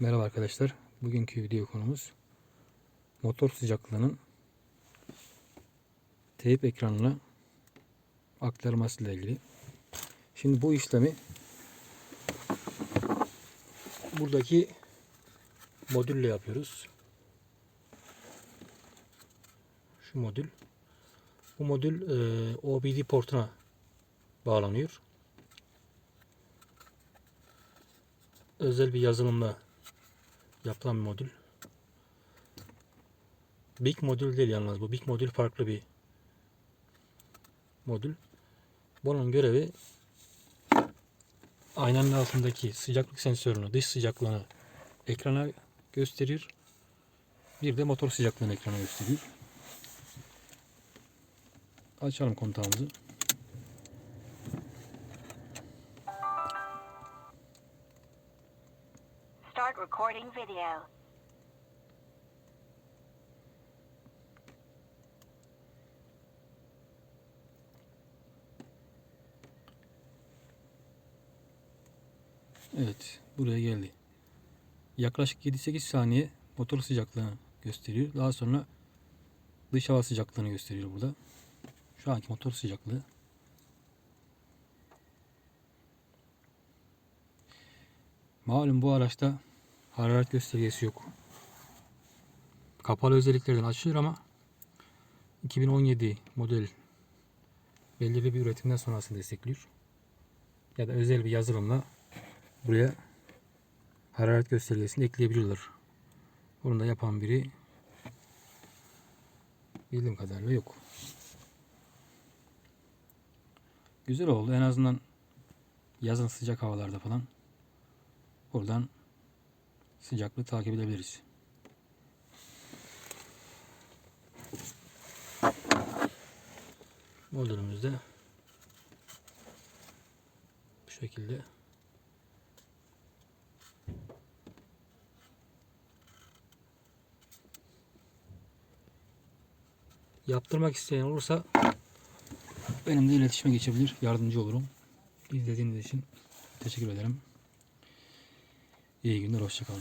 Merhaba arkadaşlar. Bugünkü video konumuz motor sıcaklığının teyip ekranına aktarması ile ilgili. Şimdi bu işlemi buradaki modülle yapıyoruz. Şu modül. Bu modül e, OBD portuna bağlanıyor. Özel bir yazılımla yapılan bir modül. Big modül değil yalnız bu. Big modül farklı bir modül. Bunun görevi aynanın altındaki sıcaklık sensörünü, dış sıcaklığını ekrana gösterir. Bir de motor sıcaklığını ekrana gösterir. Açalım kontağımızı. Start recording video. Evet, buraya geldi. Yaklaşık 7-8 saniye motor sıcaklığını gösteriyor. Daha sonra dış hava sıcaklığını gösteriyor burada. Şu anki motor sıcaklığı. Malum bu araçta hararet göstergesi yok. Kapalı özelliklerden açılır ama 2017 model belirli bir üretimden sonrasını destekliyor. Ya da özel bir yazılımla buraya hararet göstergesini ekleyebilirler. Bunu da yapan biri bildiğim kadarıyla yok. Güzel oldu. En azından yazın sıcak havalarda falan buradan sıcaklığı takip edebiliriz. Modülümüzde bu şekilde yaptırmak isteyen olursa benimle iletişime geçebilir. Yardımcı olurum. İzlediğiniz için teşekkür ederim. 이 윤호로 씨가